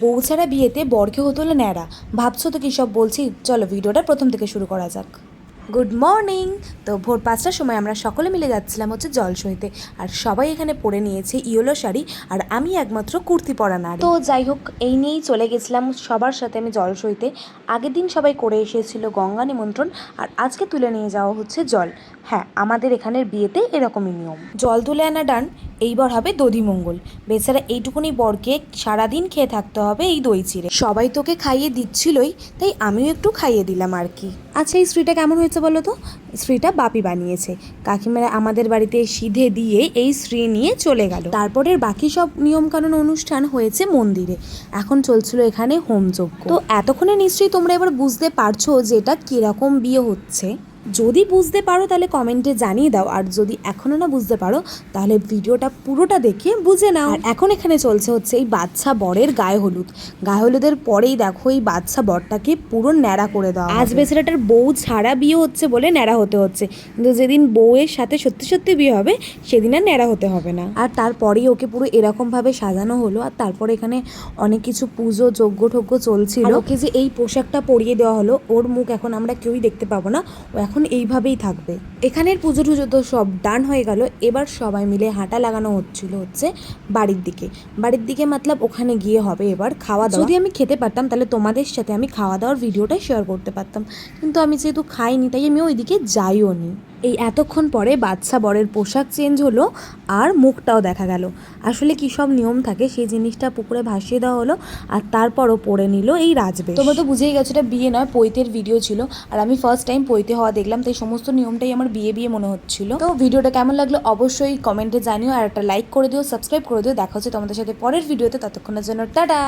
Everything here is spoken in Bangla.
বউ ছাড়া বিয়েতে বরকে হতো হলো ন্যাড়া। ভাবছ তো কী সব বলছি? চলো ভিডিওটা প্রথম থেকে শুরু করা যাক। Good morning! তো ভোর পাঁচটার সময় আমরা সকলে মিলে যাচ্ছিলাম হচ্ছে জল সইতে আর সবাই এখানে পরে নিয়েছে ইয়েলো শাড়ি আর আমি একমাত্র কুর্তি পরা না তো যাই হোক, এই নিয়েই চলে গেছিলাম সবার সাথে আমি জল সইতে আগের দিন সবাই করে এসেছিল গঙ্গা নিমন্ত্রণ আর আজকে তুলে নিয়ে যাওয়া হচ্ছে জল। হ্যাঁ আমাদের এখানের বিয়েতে এরকমই নিয়ম। জল তুলে আনা ডান এইবার হবে দধিমঙ্গল বেচারা এইটুকুনি বরকে সারাদিন খেয়ে থাকতে হবে এই দই চিড়ে। সবাই তোকে খাইয়ে দিচ্ছিলই তাই আমিও একটু খাইয়ে দিলাম আর কি। আচ্ছা এই স্ত্রীটা কেমন হয়েছে বলো তো? স্ত্রীটা বাপি বানিয়েছে। কাকিমারা আমাদের বাড়িতে সিধে দিয়ে এই স্ত্রী নিয়ে চলে গেল। তারপরের বাকি সব নিয়মকানুন অনুষ্ঠান হয়েছে মন্দিরে। এখন চলছিল এখানে হোমযজ্ঞ। তো এতক্ষণে নিশ্চয়ই তোমরা এবার বুঝতে পারছ যে এটা কীরকম বিয়ে হচ্ছে। যদি বুঝতে পারো তাহলে কমেন্টে জানিয়ে দাও। আর যদি এখনও না বুঝতে পারো তাহলে ভিডিওটা পুরোটা দেখে বুঝে নাও। আর এখন এখানে চলছে হচ্ছে এই বাচ্চা বরের গায়ে হলুদ। গায়ে হলুদের পরেই দেখো এই বাচ্চা বরটাকে পুরো ন্যাড়া করে দাও আজ বেচারাটার বউ ছাড়া বিয়ে হচ্ছে বলে ন্যাড়া হতে হচ্ছে। কিন্তু যেদিন বউয়ের সাথে সত্যি সত্যি বিয়ে হবে সেদিন আর ন্যাড়া হতে হবে না। আর তারপরেই ওকে পুরো এরকমভাবে সাজানো হলো। আর তারপরে এখানে অনেক কিছু পুজো যজ্ঞ ঠজ্ঞ চলছিল ওকে যে এই পোশাকটা পরিয়ে দেওয়া হলো ওর মুখ এখন আমরা কেউই দেখতে পাবো না। ও এখন এইভাবেই থাকবে। এখানের পুজো টুজো তো সব ডান হয়ে গেল। এবার সবাই মিলে হাঁটা লাগানো হচ্ছিল হচ্ছে বাড়ির দিকে। বাড়ির দিকে মতলব ওখানে গিয়ে হবে এবার খাওয়া দাওয়া। যদি আমি খেতে পারতাম তাহলে তোমাদের সাথে আমি খাওয়া দাওয়ার ভিডিওটা শেয়ার করতে পারতাম। কিন্তু আমি যেহেতু খাইনি, তাই আমি ওইদিকে যাইও নি এই এতক্ষণ পরে বাচ্চা বরের পোশাক চেঞ্জ হলো আর মুখটাও দেখা গেল। আসলে কী সব নিয়ম থাকে, সেই জিনিসটা পুকুরে ভাসিয়ে দেওয়া হলো আর তারপরও পরে নিল এই রাজবে তোমরা তো বুঝেই গেছো, এটা বিয়ে নয়, পৈতের ভিডিও ছিল। আর আমি ফার্স্ট টাইম পৈতে হওয়া দেখলাম, তাই সমস্ত নিয়মটাই আমার বিয়ে বিয়ে মনে হচ্ছিল। তো ভিডিওটা কেমন লাগল অবশ্যই কমেন্টে জানিও, আর একটা লাইক করে দিও সাবস্ক্রাইব করে দিও। দেখা হচ্ছে তোমাদের সাথে পরের ভিডিওতে ততক্ষণের জন্য টাটা!